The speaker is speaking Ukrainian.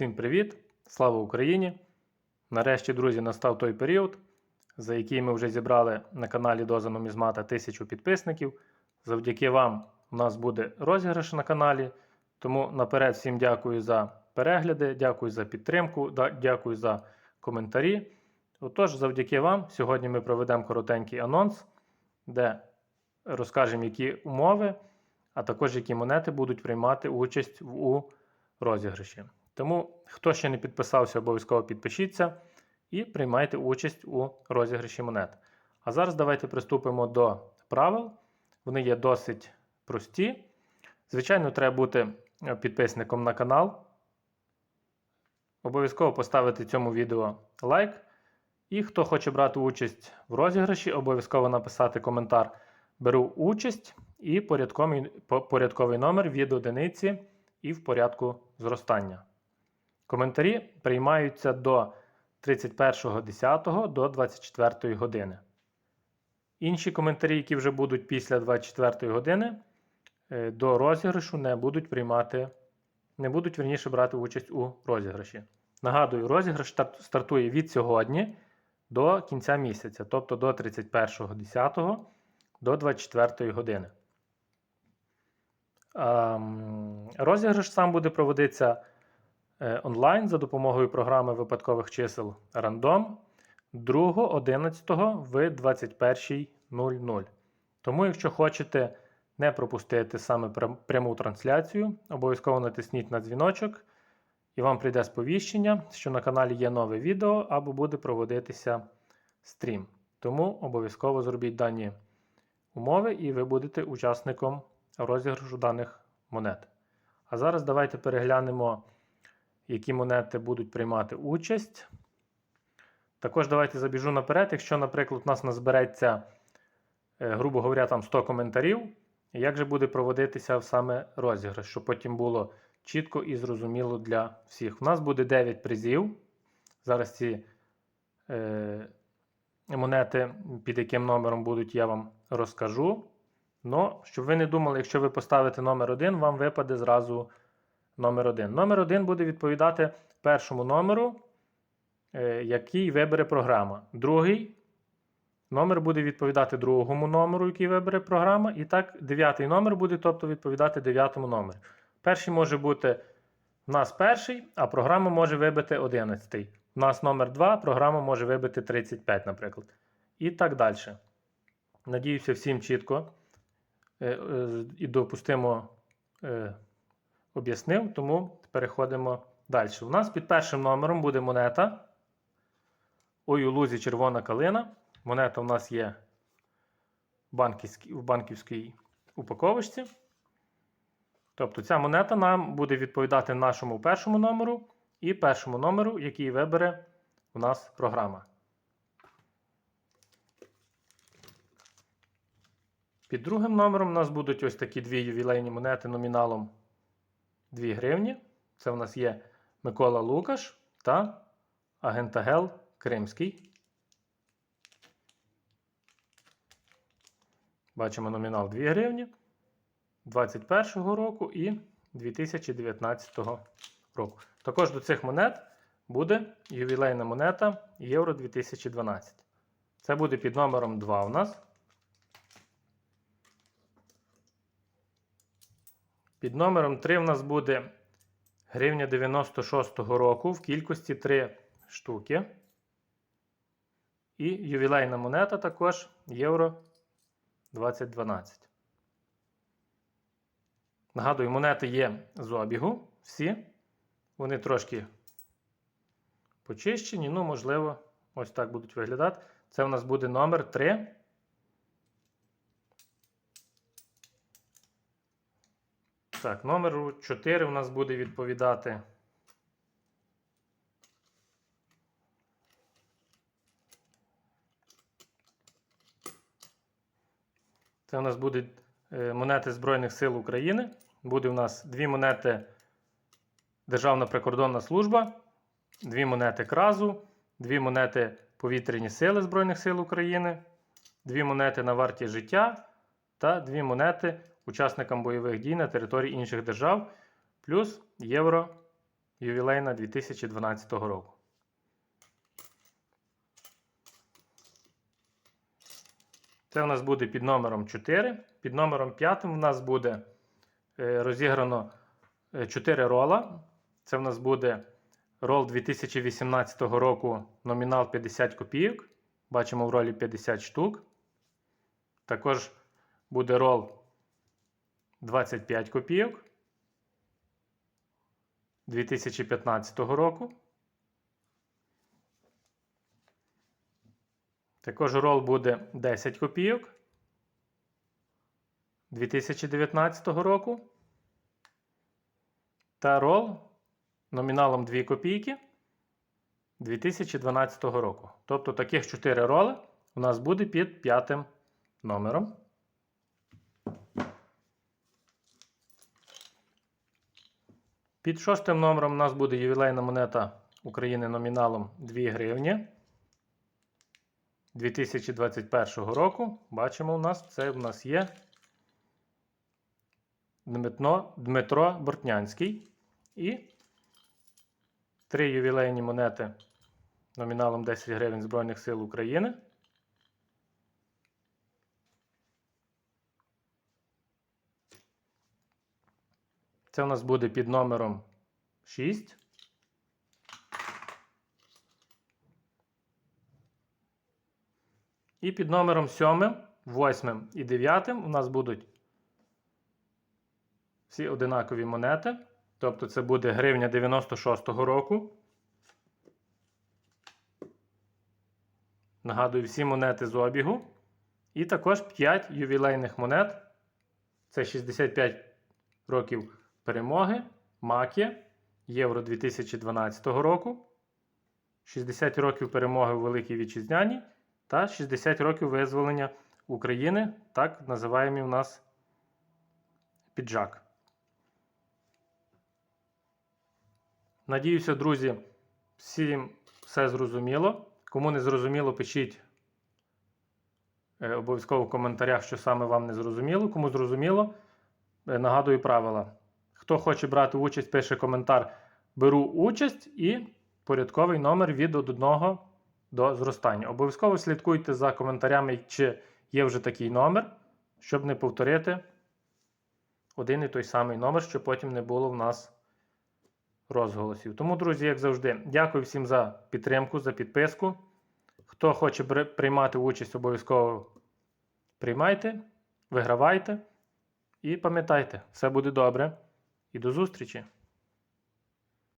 Всім привіт! Слава Україні! Нарешті, друзі, настав той період, за який ми вже зібрали на каналі Доза Нумізмата 1000 підписників. Завдяки вам у нас буде розіграш на каналі. Тому наперед всім дякую за перегляди, дякую за підтримку, дякую за коментарі. Отож, завдяки вам, сьогодні ми проведемо коротенький анонс, де розкажемо, які умови, а також які монети будуть приймати участь у розіграші. Тому, хто ще не підписався, обов'язково підпишіться і приймайте участь у розіграші монет. А зараз давайте приступимо до правил. Вони є досить прості. Звичайно, треба бути е, підписником на канал. Обов'язково поставити цьому відео лайк. І хто хоче брати участь в розіграші, обов'язково написати коментар Беру участь і порядковий, порядковий номер від одиниці і в порядку зростання. Коментарі приймаються до 31.10 до 24 години. Інші коментарі, які вже будуть після 24 години, е, до розіграшу не будуть приймати, не будуть верніше брати участь у розіграші. Нагадую, розіграш стартує від сьогодні до кінця місяця, тобто до 31.10 до 24 години. Розіграш сам буде проводитися онлайн за допомогою програми випадкових чисел Random 2.11 в 21.00. Тому, якщо хочете не пропустити саме пряму трансляцію, обов'язково натисніть на дзвіночок, і вам прийде сповіщення, що на каналі є нове відео або буде проводитися стрім. Тому обов'язково зробіть дані умови, і ви будете учасником розіграшу даних монет. А зараз давайте переглянемо, які монети будуть приймати участь. Також давайте забіжу наперед. Якщо, наприклад, у нас назбереться, е, грубо говоря, там 100 коментарів, як же буде проводитися саме розіграш, щоб потім було чітко і зрозуміло для всіх. У нас буде 9 призів. Зараз ці е, монети, під яким номером будуть, я вам розкажу. Ну, щоб ви не думали, якщо ви поставите номер 1, вам випаде зразу номер 1. Номер 1 буде відповідати першому номеру, е, який вибере програма. Другий номер буде відповідати другому номеру, який вибере програма. І так, дев'ятий номер буде, тобто відповідати дев'ятому номеру. Перший може бути в нас перший, а програма може вибити 11. У нас номер 2, програма може вибити 35, наприклад. І так далі. Надіюся, всім чітко е, е, і допустимо об'яснив, тому переходимо далі. У нас під першим номером буде монета. Ой, у лузі червона калина. Монета у нас є в банківській, упаковочці. Тобто ця монета нам буде відповідати нашому першому номеру і першому номеру, який вибере у нас програма. Під другим номером у нас будуть ось такі дві ювілейні монети номіналом 2 гривні. Це у нас є Микола Лукаш та Агентагел Кримський. Бачимо номінал 2 гривні 2021 року і 2019 року. Також до цих монет буде ювілейна монета Євро 2012. Це буде під номером 2 у нас. Під номером 3 в нас буде гривня 96-го року в кількості 3 штуки. І ювілейна монета також Євро 2012. Нагадую, монети є з обігу. Всі. Вони трошки почищені, ну, можливо, ось так будуть виглядати. Це у нас буде номер 3. Так, номеру 4 у нас буде відповідати. Це у нас будуть е, монети Збройних сил України. Буде у нас дві монети Державна прикордонна служба, дві монети Кразу, дві монети Повітряні сили Збройних сил України, дві монети на варті життя та дві монети учасникам бойових дій на території інших держав, плюс євро ювілейна 2012 року. Це у нас буде під номером 4. Під номером 5 у нас буде е, розіграно 4 рола. Це в нас буде рол 2018 року номінал 50 копійок. Бачимо в ролі 50 штук. Також буде рол 25 копійок 2015 року. Також рол буде 10 копійок 2019 року. Та рол номіналом 2 копійки 2012 року. Тобто таких 4 роли у нас буде під п'ятим номером. Під шостим номером у нас буде ювілейна монета України номіналом 2 гривні. 2021 року. Бачимо, у нас це у нас є Дмитро, Дмитро Бортнянський. І три ювілейні монети номіналом 10 гривень Збройних сил України. Це у нас буде під номером 6. І під номером 7, 8 і 9 у нас будуть всі одинакові монети. Тобто це буде гривня 96-го року. Нагадую, всі монети з обігу. І також 5 ювілейних монет. Це 65 років перемоги, Макі, Євро 2012 року. 60 років перемоги у Великій Вітчизняні та 60 років визволення України, так називаємо у нас піджак. Надіюся, друзі, всім все зрозуміло. Кому не зрозуміло, пишіть е, обов'язково в коментарях, що саме вам не зрозуміло. Кому зрозуміло, е, нагадую правила. Хто хоче брати участь, пише коментар. Беру участь і порядковий номер від 1 до зростання. Обов'язково слідкуйте за коментарями, чи є вже такий номер, щоб не повторити один і той самий номер, щоб потім не було в нас розголосів. Тому, друзі, як завжди, дякую всім за підтримку, за підписку. Хто хоче приймати участь, обов'язково приймайте, вигравайте. І пам'ятайте, все буде добре. І до зустрічі!